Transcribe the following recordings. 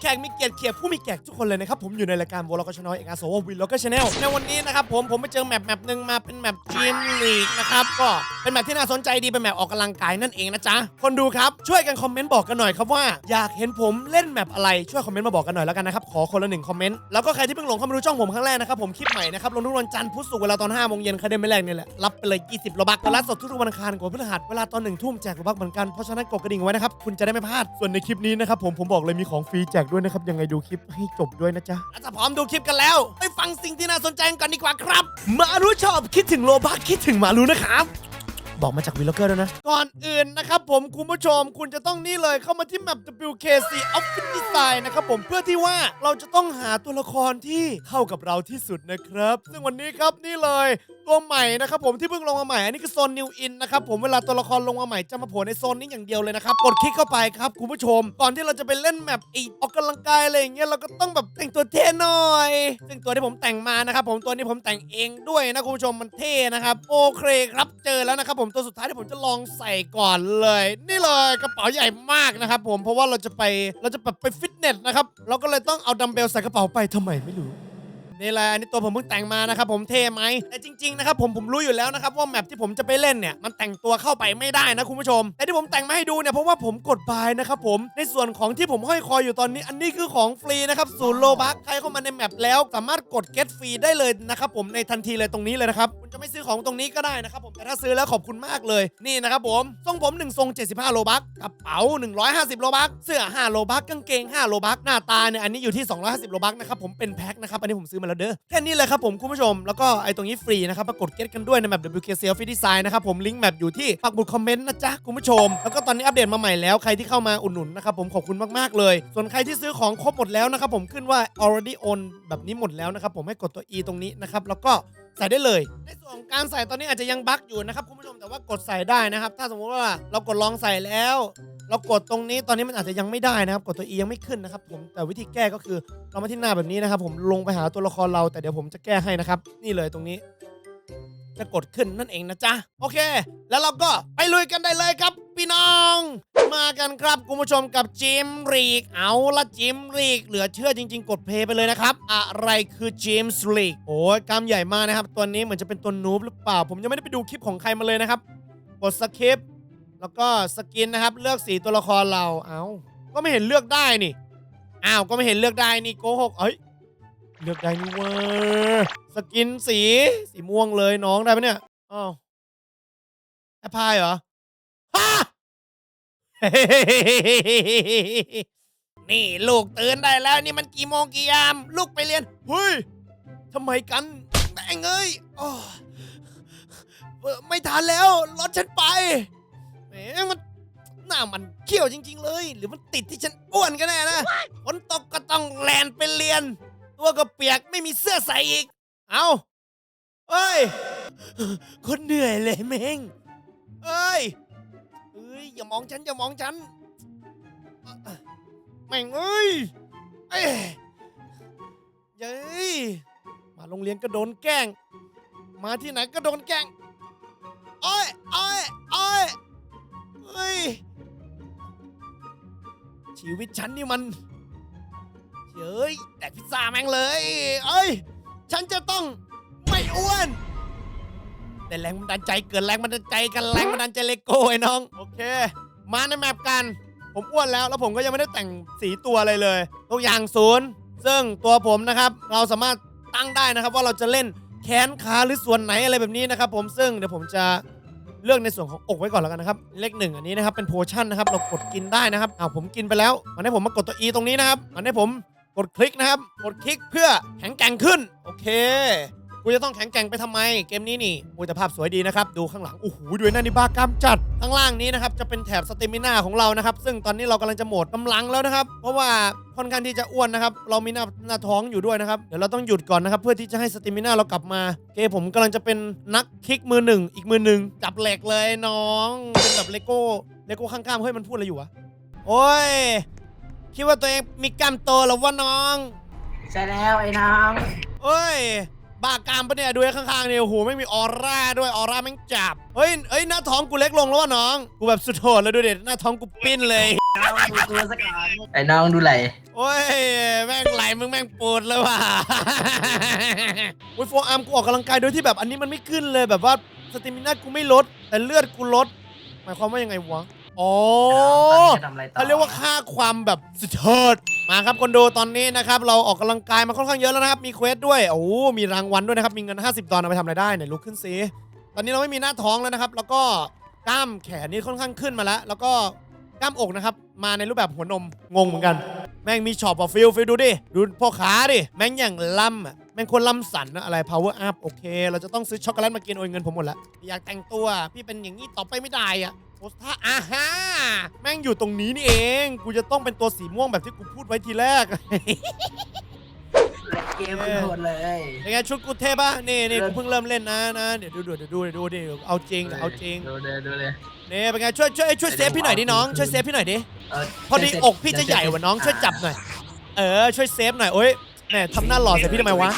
แขกมีเกียรติเขียบผู้มีแขกทุกคนเลยนะครับผมอยู่ในรายการวอลกชนอยเอกอาโซววินแล้วก็ชาแนลในวันนี้นะครับผมผมไปเจอแมปแมปหนึ่งมาเป็นแมปจีนลีกนะครับก็เป็นแมปที่น่าสนใจดีเป็นแมปออกกำลังกายนั่นเองนะจ๊ะ คนดูครับช่วยกันคอมเมนต์บอกกันหน่อยครับว่าอยากเห็นผมเล่นแมปอะไรช่วยคอมเมนต์มาบอกกันหน่อยแล้วกันนะครับขอคนละหนึ่งคอมเมนต์แล้วก็ใครที่เพิ่งหลงเข้ามาดูช่องผมครั้งแรกนะครับผมคลิปใหม่นะครับลงทุกวันจันทร์พุธศุกร์เวลาตอน5โมงเย็นใครได้ไม่แรกนี่แหละรับไปเลย20โลบักไลฟ์สดทุกวันอังคารกดพฤหัสเวลาตอนหนึ่งทุ่มแจกโลบักเหมือนกันเพราะฉะนั้นกดกระดิ่งไว้นะครับคุณจะได้ไม่พลาดส่วนในคลิปนี้นะครับผมผมบอกเลยมีของฟรีแจกด้วยนะครับยังไงดูคลิปให้จบด้วยนะจ๊ะถ้าพร้อมดูคลิปกันแล้ว ไปฟังสิ่งที่น่าสนใจกันดีกว่าครับ มารู้ชอบคิดถึงโลบักคิดถึงมารู้นะครับ บอกมาจากวีล็อกเกอร์ด้วยนะ ก่อนอื่นนะครับผมคุณผู้ชมคุณจะต้องนี่เลยเข้ามาที่แมป WKC Office Design นะครับผมเพื่อที่ว่าเราจะต้องหาตัวละครที่เข้ากับเราที่สุดนะครับ ซึ่งวันนี้ครับนี่เลยตัวใหม่นะครับผมที่เพิ่งลงมาใหม่ อันนี้คือโซน New In นนะครับผมเวลาตัวละครลงมาใหม่จะมาโผล่ในโซนนี้อย่างเดียวเลยนะครับ กดคลิกเข้าไปครับคุณผู้ชม ก่อนที่เราจะไปเล่นแมปอีออกกำลังกายอะไรอย่างเงี้ยเราก็ต้องแบบแต่งตัวเท่หน่อย ซึ่งตัวที่ผมแต่งมานะครับผมตัวนี้ผมแต่งเองด้วยนะคุณผู้ชมมันเท่นะครับโอเคครับเจอแล้วนะครับผมตัวสุดท้ายที่ผมจะลองใส่ก่อนเลย นี่เลยกระเป๋าใหญ่มากนะครับผมเพราะว่าเราจะไปเราจะแบบไปฟิตเนสนะครับเราก็เลยต้องเอาดัมเบลใส่กระเป๋าไปทำไมไม่รู้ นี่แหละอันนี้ตัวผมเพิ่งแต่งมานะครับผมเท่ไหมแต่จริงๆนะครับผมผมรู้อยู่แล้วนะครับว่าแมปที่ผมจะไปเล่นเนี่ยมันแต่งตัวเข้าไปไม่ได้นะคุณผู้ชมแต่ที่ผมแต่งมาให้ดูเนี่ยเพราะว่าผมกดบายนะครับผมในส่วนของที่ผมห้อยคออยู่ตอนนี้ อันนี้คือของฟรีนะครับศูนย์โลบักใครเข้ามาในแมปแล้วสามารถกด get ฟรีได้เลยนะครับผมในทันทีเลยตรงนี้เลยนะครับคุณจะไม่ซื้อของตรงนี้ก็ได้นะครับผมแต่ถ้าซื้อแล้วขอบคุณมากเลยนี่นะครับผมทรงผม1ทรง75 โลบักกระเป๋า 150 โลบักเสื้อ 5 โลบักกางเกง 5 โลบักหน้าตาเนี่ยอันนี้อยู่ที่ 250 โลบักนะครับผมเป็นแพ็คนะครับอันนี้ผมซื้อมาแล้วเด้อแค่นี้เลยครับผมคุณผู้ชมแล้วก็ไอ้ตรงนี้ฟรีนะครับมากดเก็ตกันด้วยในแมป WKC Office Design นะครับผมลิงก์แมปอยู่ที่ปักหมุดคอมเมนต์นะจ๊ะคุณผู้ชม แล้วก็ตอนนี้อัปเดตมาใหม่แล้วใครที่เข้ามาอุดหนุนนะครับผมขอบคุณมากๆเลย ส่วนใครที่ซื้อของครบหมดแล้วนะครับผมขึ้นว่า already own แบบนี้หมดแล้วนะครับผมให้กดตัว e ตรงนี้นะครับแล้วก็ ใส่ได้เลย ในส่วนของการใส่ตอนนี้อาจจะยังบั๊กอยู่นะครับคุณผู้ชมแต่ว่ากดใส่ได้นะครับ ถ้าสมมติว่าเรากดลองใส่แล้ว เรากดตรงนี้ตอนนี้มันอาจจะยังไม่ได้นะครับ กดตัว e ยังไม่ขึ้นนะครับผมแต่วิธีแก้ก็คือเรามาที่หน้าแบบนี้นะครับ ผมลงไปหาตัวละครเราแต่เดี๋ยวผมจะแก้ให้นะครับ นี่เลยตรงนี้ จะกดขึ้นนั่นเองนะจ๊ะโอเค แล้วเราก็ไปลุยกันได้เลยครับ พี่น้อง มากันครับคุณผู้ชมกับจิมรีก เอาละจิมรีก เหลือเชื่อจริง ๆ กดเพย์ไปเลยนะครับ อะไรคือจิมส์รีก โอ้ยกล้ามใหญ่มากนะครับ ตัวนี้เหมือนจะเป็นตัวนูบหรือเปล่า ผมยังไม่ได้ไปดูคลิปของใครมาเลยนะครับ กดสคริปแล้วก็สกินนะครับ เลือกสีตัวละครเรา เอาก็ไม่เห็นเลือกได้นี่ อ้าวก็ไม่เห็นเลือกได้นี่โกหกเอ้ยเลือกได้นี่เว้ยสกินสีสีม่วงเลยน้องได้ปะเนี่ยอ้าวแอปพายเหรอ ฮะนี่ลูกตื่นได้แล้วนี่มันกี่โมงกี่ยาม ลูกไปเรียน เฮ้ยทำไมกันแม่งเอ้ยอ้อเออไม่ทันแล้วรถฉันไปแหมมันหน้ามันเขี้ยวจริง ๆ เลย หรือมันติดที่ฉันอ้วนกันแน่นะฝนตกก็ต้องแลนไปเรียน ตัวก็เปียกไม่มีเสื้อใส่อีก เอาเอ้ยคนเหนื่อยเลยเม้งเอ้ย อ้ยอย่ามองฉันอย่ามองฉันแม่งเอ้ยเอ้ยเย้ยมาโรงเรียนก็โดนแกล้ง มาที่ไหนก็โดนแกล้งโอ้ยโอ้ยโอ้ยเฮ้ยชีวิตฉันนี่มันเย้ยแดกพิซซ่าแม่งเลย เอ้ย ฉันจะต้องไม่อ้วน แต่แรงบันดาลใจเกิดแรงบันดาลใจกันแรงบันดาลใจเลโก้ไอ้น้อง โอเค มาในแมปกัน ผมอ้วนแล้วแล้วผมก็ยังไม่ได้แต่งสีตัวอะไรเลยตัวอย่างศูนย์ซึ่งตัวผมนะครับ เราสามารถตั้งได้นะครับ ว่าเราจะเล่นแขนขาหรือส่วนไหนอะไรแบบนี้นะครับผมซึ่งเดี๋ยวผมจะเลือกในส่วนของอกไว้ก่อนแล้วกันนะครับ เลขหนึ่งอันนี้นะครับเป็นโพชั่นนะครับเรากดกินได้นะครับอ้าวผมกินไปแล้ว มันให้ผมมากดตัว E ตรงนี้นะครับ มันให้ผมกดคลิกนะครับ กดคลิกเพื่อแข็งแกร่งขึ้น โอเค กูจะต้องแข็งแกร่งไปทำไม เกมนี้นี่โอ้ยแต่ภาพสวยดีนะครับ ดูข้างหลัง โอ้โหด้วยหน้านี่บ้ากล้ามจัด ข้างล่างนี้นะครับ จะเป็นแถบสเตมินาของเรานะครับ ซึ่งตอนนี้เรากำลังจะหมดกำลังแล้วนะครับ เพราะว่าค่อนข้างที่จะอ้วนนะครับ เรามีหน้าหน้าท้องอยู่ด้วยนะครับ เดี๋ยวเราต้องหยุดก่อนนะครับ เพื่อที่จะให้สเตมินาเรากลับมาโอเคผมกำลังจะเป็นนักคิกมือหนึ่ง อีกมือหนึ่งจับเหล็กเลยน้อง เป็นแบบเลโก้ เลโก้ข้างๆเฮ้ยมันพูดอะไรอยู่วะ โอ้ย คิดว่าตัวเองมีกล้ามโตแล้ววะน้อง ใช่แล้วไอ้น้อง เอ้ย บ้ากามปะเนี่ยดูไอ้ข้างๆเนี่ยโอ้โหไม่มีออร่าด้วยออร่าแม่งจับเฮ้ยเอ้ยหน้าท้องกูเล็กลงแล้ววะน้อง กูแบบสุดโหดเลยดูเด็ดหน้าท้องกูปิ้นเลยตัวสักการไอ้น้องดูไหลโอ้ยแม่งไหลมึงแม่งปวดเลยว่ะโอ้ยโฟอาร์มกูออกกำลังกายโดยที่แบบอันนี้มันไม่ขึ้นเลยแบบว่าสเติมินากูไม่ลด แต่เลือดกูลด หมายความว่ายังไงวะอ๋อจะทำอะไรต่อเขาเรียกว่าค่าความแบบสุดเทิด มาครับคนดูตอนนี้นะครับเราออกกำลังกายมาค่อนข้างเยอะแล้วนะครับมีเควสด้วยโอ้โมีรางวัลด้วยนะครับมีเงิน 50 ดอลเอาไปทำอะไรได้เนี่ยลุกขึ้นสิตอนนี้เราไม่มีหน้าท้องแล้วนะครับ แล้วก็กล้ามแขนนี่ค่อนข้างขึ้นมาแล้ว แล้วก็กล้ามอกนะครับมาในรูปแบบหัวนมงงเหมือนกัน แม่งมีช็อปอะฟิลฟิลดูดิดูพ่อขาดิแม่งอย่างล่ำอะแม่งคนล่ำสันนะอะไร power up โอเค เราจะต้องซื้อช็อกโกแลตมากินโอยเงินผมหมดละอยากแต่งตัวพี่เป็นอย่างนี้ต่อไปไม่ได้อะ โพสท่าอาฮาแม่งอยู่ตรงนี้นี่เอง กูจะต้องเป็นตัวสีม่วงแบบที่กูพูดไว้ทีแรกเล่นเกมมันโหดเลยเป็นไงชุดกูเท่ปะนี่นี่กูเพิ่งเริ่มเล่นนะนะเดี๋ยวดูดูเดี๋ยวดูเดี๋ยวดูดิเอาจริงเดี๋ยวเอาจริงดูเลยดูเลยนี่เป็นไงช่วยช่วยช่วยเซฟพี่หน่อยดิน้องช่วยเซฟพี่หน่อยดิเออพอดีอกพี่จะใหญ่กว่าน้องช่วยจับหน่อย เออช่วยเซฟหน่อยโอ้ยแหมทำหน้าหล่อใส่พี่ทำไมวะ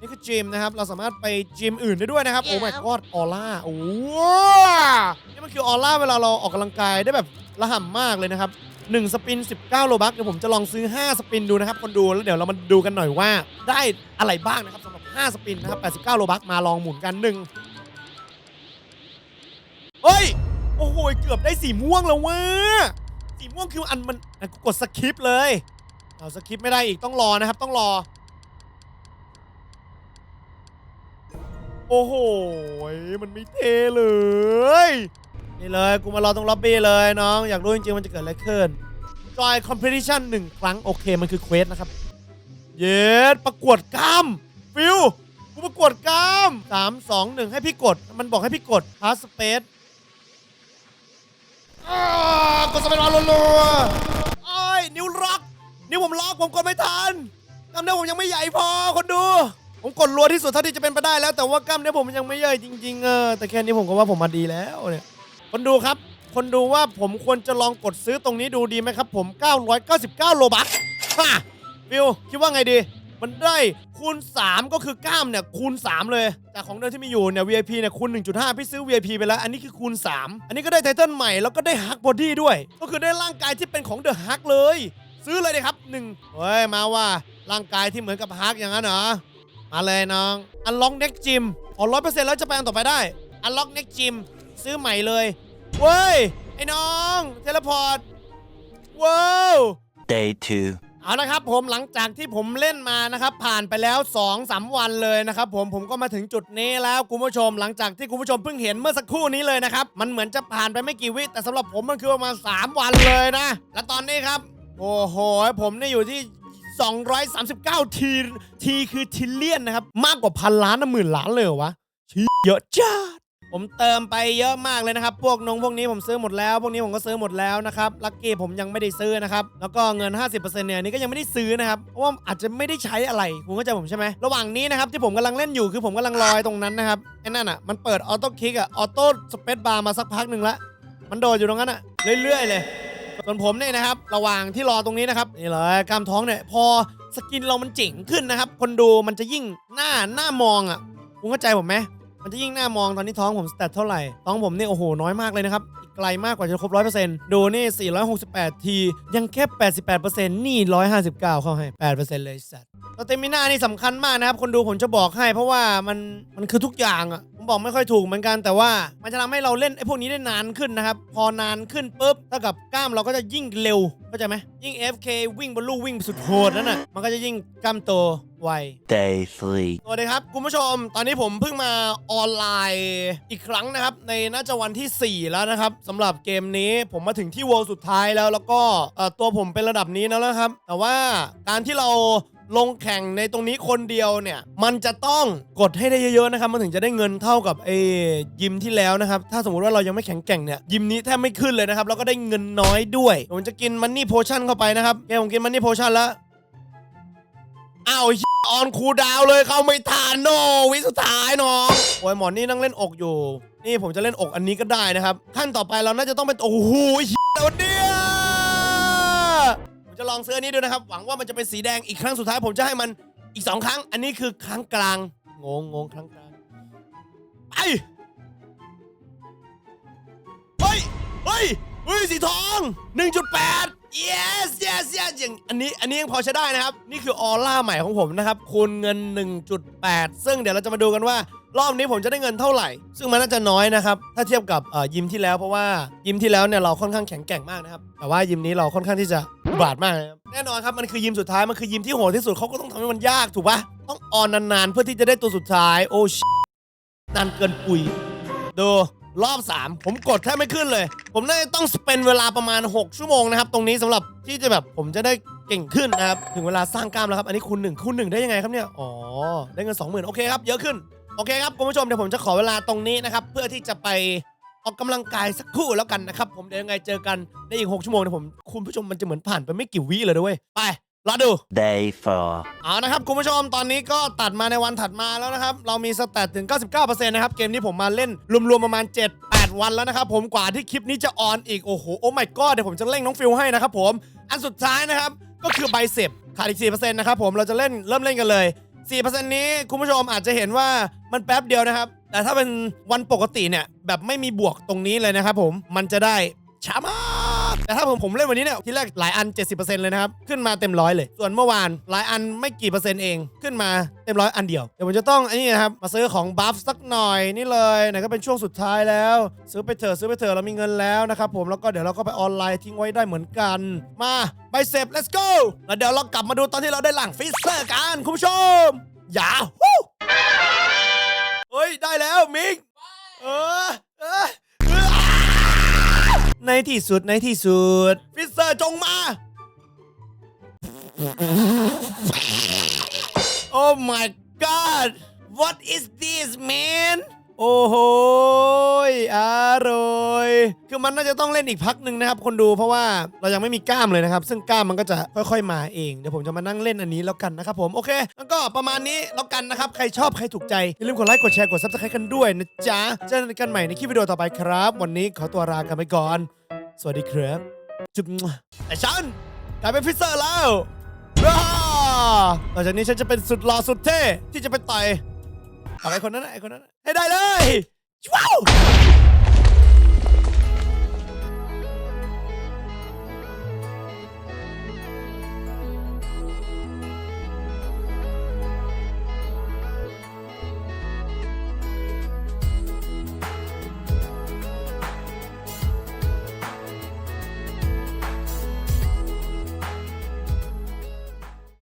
นี่คือจิมนะครับ เราสามารถไปจิมอื่นได้ด้วยนะครับ โอ้ my god ออร่า โอ้นี่มันคือออร่าเวลาเราออกกำลังกายได้แบบระห่ำมากเลยนะครับ1สปิน 19 โลบักเดี๋ยวผมจะลองซื้อ 5 สปินดูนะครับ คนดูแล้วเดี๋ยวเรามาดูกันหน่อยว่าได้อะไรบ้างนะครับสำหรับ 5 สปินนะครับ 89 โลบักมาลองหมุนกันหนึ่งเฮ้ย โอ้โห เกือบได้สีม่วงแล้ววะสีม่วงคืออันมันอะกูกดสคิปเลย เอาสคิปไม่ได้อีกต้องรอนะครับ ต้องรอ โอ้โห มันไม่เทเลย นี่เลย กูมารอตรงล็อบบี้เลยน้อง อยากรู้จริงๆมันจะเกิดอะไรขึ้นจอยคอมเพลชันหนึ่งครั้ง โอเค มันคือเควสนะครับ เย็ดประกวดกล้าม ฟิวกูประกวดกล้ามสามสองหนึ่งให้พี่กด มันบอกให้พี่กดพาสสเปซกดสเปซมารัวๆโอ้ยนิ้วล็อก นิ้วผมล็อกผมกดไม่ทันกล้ามเนื้ผมยังไม่ใหญ่พอคนดู ผมกดรัวที่สุดเท่าที่จะเป็นไปได้แล้ว แต่ว่ากล้ามเนื้อผมยังไม่ใหญ่จริงๆเออแต่แค่นี้ผมก็ว่าผมมาดีแล้วเนี่ยคนดูครับ คนดูว่าผมควรจะลองกดซื้อตรงนี้ดูดีไหมครับ ผม 999 โลบัคฮ่าฟิวคิดว่าไงดี มันได้คูณ 3 ก็คือกล้ามเนี่ยคูณ 3 เลย จากของเดิมที่มีอยู่เนี่ย VIP เนี่ยคูณ 1.5 พี่ซื้อ VIP ไปแล้ว อันนี้คือคูณ 3 อันนี้ก็ได้ไทเทิลใหม่แล้วก็ได้ฮักบอดี้ด้วย ก็คือได้ร่างกายที่เป็นของเดอะฮักเลย ซื้อเลยเลยครับหนึ่งเฮ้ยมาว่าร่างกายที่เหมือนกับฮักอย่างนั้นเหรอ มาเลยน้องอันล็อกเน็กจิมอ๋อร้อยเปอร์เซ็นต์แล้วจะไปอันต่อไปได้อันล็อกเน็กจิมซื้อใหม่เลยเว้ยไอ้น้องเทเลพอร์ตว้าว Day 2. เอาละครับผมหลังจากที่ผมเล่นมานะครับ ผ่านไปแล้ว2อสวันเลยนะครับผมผมก็มาถึงจุดนี้แล้วคุณผู้ชม หลังจากที่คุณผู้ชมเพิ่งเห็นเมื่อสักครู่นี้เลยนะครับ มันเหมือนจะผ่านไปไม่กี่วิแต่สำหรับผมมันคือประมาณ3วันเลยนะ และตอนนี้ครับ โอ้โห ผมเนี่ยอยู่ที่ 239 ทีทีคือทิลเลียนนะครับ มากกว่าพันล้านนะหมื่นล้านเลยเหรอวะชี้เยอะจ้าดผมเติมไปเยอะมากเลยนะครับ พวกนงพวกนี้ผมซื้อหมดแล้ว พวกนี้ผมก็ซื้อหมดแล้วนะครับ ลัคกี้ผมยังไม่ได้ซื้อนะครับ แล้วก็เงิน 50%เนี่ยนนี่ก็ยังไม่ได้ซื้อนะครับ เพราะว่าอาจจะไม่ได้ใช้อะไร คุณเข้าใจผมใช่ไหม ระหว่างนี้นะครับที่ผมกำลังเล่นอยู่คือผมกำลังลอยตรงนั้นนะครับ ไอ้นั่นอะ มันเปิดออโต้คลิกอะ ออโต้สเปซบาร์มาสักพักหนึ่งละ มันโดดอยู่ตรงนั้นอะ เรื่อยๆเลย ส่วนผมเนี่ยนะครับ ระหว่างที่รอตรงนี้นะครับนี่เลยกล้ามท้องเนี่ยพอสกินเรามันเจ๋งขึ้นนะครับ คนดูมันจะยิ่งหน้าหน้ามองอะคุณเข้าใจผมไหมมันจะยิ่งหน้ามองตอนนี้ท้องผมสแตทเท่าไหร่ท้องผมเนี่ยโอ้โหน้อยมากเลยนะครับอีกไกลมากกว่าจะครบ100%ดูนี่ 468 ทียังแค่ 88%นี่ 159 เข้าให้8%เซ็นต์เลยสัตว์สเตมิน่านี่สำคัญมากนะครับ คนดูผมจะบอกให้ เพราะว่ามันมันคือทุกอย่างอะผ บอกไม่ค่อยถูกเหมือนกันแต่ว่ามันจะทำให้เราเล่นไอ้พวกนี้ได้นานขึ้นนะครับ พอนานขึ้นปุ๊บเท่ากับกล้ามเราก็จะยิ่งเร็วเข้าใจไหมยิ่ง FK วิ่งบนลู่วิ่งสุดโหดนั่นน่ะมันก็จะยิ่งกล้ามโตไว Day 3. สวัสดีครับคุณผู้ชม ตอนนี้ผมเพิ่งมาออนไลน์อีกครั้งนะครับ ในน่าจะวันที่ 4 แล้วนะครับสำหรับเกมนี้ผมมาถึงที่วอลสุดท้ายแล้ว แล้วก็เอ่อตัวผมเป็นระดับนี้แล้วนะครับ แต่ว่าการที่เรา ลงแข่งในตรงนี้คนเดียวเนี่ย มันจะต้องกดให้ได้เยอะๆนะครับ มันถึงจะได้เงินเท่ากับไอ้ยิมที่แล้วนะครับ ถ้าสมมติว่าเรายังไม่แข็งแกร่งเนี่ย ยิมนี้แทบไม่ขึ้นเลยนะครับ แล้วก็ได้เงินน้อยด้วย ผมจะกินมันนี่โพชั่นเข้าไปนะครับแกผมกินมันนี่โพชั่นแล้ว อ้าวออนคูดาวเลยเข้าไม่ทันโนวิสุดท้ายน้องโอ้ยหมอนนี่นั่งเล่นอกอยู่ นี่ผมจะเล่นอกอันนี้ก็ได้นะครับ ขั้นต่อไปเราน่าจะต้องเป็นโอ้โหอ้เหี้ยวเนี่ย จะลองซื้ออันนี้ดูนะครับ หวังว่ามันจะเป็นสีแดงอีกครั้งสุดท้าย ผมจะให้มันอีกสองครั้ง อันนี้คือครั้งกลาง งงงงครั้งกลาง ไป เฮ้ย เฮ้ย เฮ้ย สีทอง 1.8 เย้ yes yes อย่างอันนี้อันนี้ยังพอใช้ได้นะครับ นี่คือออร่าใหม่ของผมนะครับคูณเงิน 1.8 ซึ่งเดี๋ยวเราจะมาดูกันว่า รอบนี้ผมจะได้เงินเท่าไหร่ ซึ่งมันน่าจะน้อยนะครับ ถ้าเทียบกับยิมที่แล้วเพราะว่ายิมที่แล้วเนี่ยเราค่อนข้างแข็งแกร่งมากนะครับแต่ว่ายิมนี้เราค่อนข้างที่จะบาทมากนะครับแน่นอนครับมันคือยิมสุดท้ายมันคือยิมที่โหดที่สุดเขาก็ต้องทำให้มันยากถูกปะต้องออนนานๆเพื่อที่จะได้ตัวสุดท้ายโอ้นานเกินปุยดู รอบ 3 ผมกดแทบไม่ขึ้นเลย ผมน่าจะต้องสเปนเวลาประมาณ 6 ชั่วโมงนะครับ ตรงนี้สำหรับที่จะแบบผมจะได้เก่งขึ้นนะครับ ถึงเวลาสร้างกล้ามแล้วครับ อันนี้คูณหนึ่งคูณหนึ่งได้ยังไงครับเนี่ย อ๋อ ได้เงิน 20,000 โอเคครับ เยอะขึ้น โอเคครับคุณผู้ชมเดี๋ยวผมจะขอเวลาตรงนี้นะครับ เพื่อที่จะไปออกกำลังกายสักครู่แล้วกันนะครับ ผมเดี๋ยวยังไงเจอกันในอีก 6 ชั่วโมงเดี๋ยวผมคุณผู้ชมมันจะเหมือนผ่านไปไม่กี่วิเลยด้วยไป รอดู Day 4. เอานะครับคุณผู้ชมตอนนี้ก็ตัดมาในวันถัดมาแล้วนะครับ เรามีสแตทถึง 99%นะครับ เกมนี้ผมมาเล่นรวมๆประมาณ 7-8 วันแล้วนะครับ ผมกว่าที่คลิปนี้จะออนอีก โอ้โห โอ้ my god เดี๋ยวผมจะเร่งน้องฟิลให้นะครับผม อันสุดท้ายนะครับ ก็คือใบเสพขาดอีก 4%นะครับผมเราจะเล่นเริ่มเล่นกันเลย 4%นี้คุณผู้ชมอาจจะเห็นว่ามันแป๊บเดียวนะครับแต่ถ้าเป็นวันปกติเนี่ยแบบไม่มีบวกตรงนี้เลยนะครับผมมันจะได้ ช้ามากแต่ถ้าผมผมเล่นวันนี้เนี่ยที่แรกหลายอัน 70%เลยนะครับ ขึ้นมาเต็มร้อยเลย ส่วนเมื่อวานหลายอันไม่กี่เปอร์เซ็นต์เอง ขึ้นมาเต็มร้อยอันเดียว เดี๋ยวผมจะต้องอันนี้นะครับ มาซื้อของบัฟสักหน่อยนี่เลยไหนก็เป็นช่วงสุดท้ายแล้ว ซื้อไปเถอะซื้อไปเถอะเรามีเงินแล้วนะครับผมแล้วก็เดี๋ยวเราก็ไปออนไลน์ทิ้งไว้ได้เหมือนกัน มาไปเสพ let's go แล้วเดี๋ยวเรากลับมาดูตอนที่เราได้หลังฟิสเซอร์กันคุณผู้ชมอย่าฮู้เฮ้ยได้แล้วมิกเออเออเออ ในที่สุดในที่สุด ฟิสเซอร์จงมา โอ้ my god what is this man โอ้โหอร่อย คือมันน่าจะต้องเล่นอีกพักหนึ่งนะครับ คนดูเพราะว่าเรายังไม่มีกล้ามเลยนะครับ ซึ่งกล้ามมันก็จะค่อยๆมาเอง เดี๋ยวผมจะมานั่งเล่นอันนี้แล้วกันนะครับผม โอเคแล้วก็ประมาณนี้แล้วกันนะครับ ใครชอบใครถูกใจ อย่าลืมกดไลค์ กดแชร์ กดซับสไครต์กันด้วยนะจ๊ะ เจอกันใหม่ในคลิปวิดีโอต่อไปครับ วันนี้ขอตัวลากันไปก่อน สวัสดีครับ จุ๊บแต่ฉันกลายเป็นฟิเซอร์แล้วหลังจากนี้ฉันจะเป็นสุดหล่อสุดเท่ที่จะไปต่อยกับไอคนนั้นไอ้คนนั้นให้ได้เลยว้าว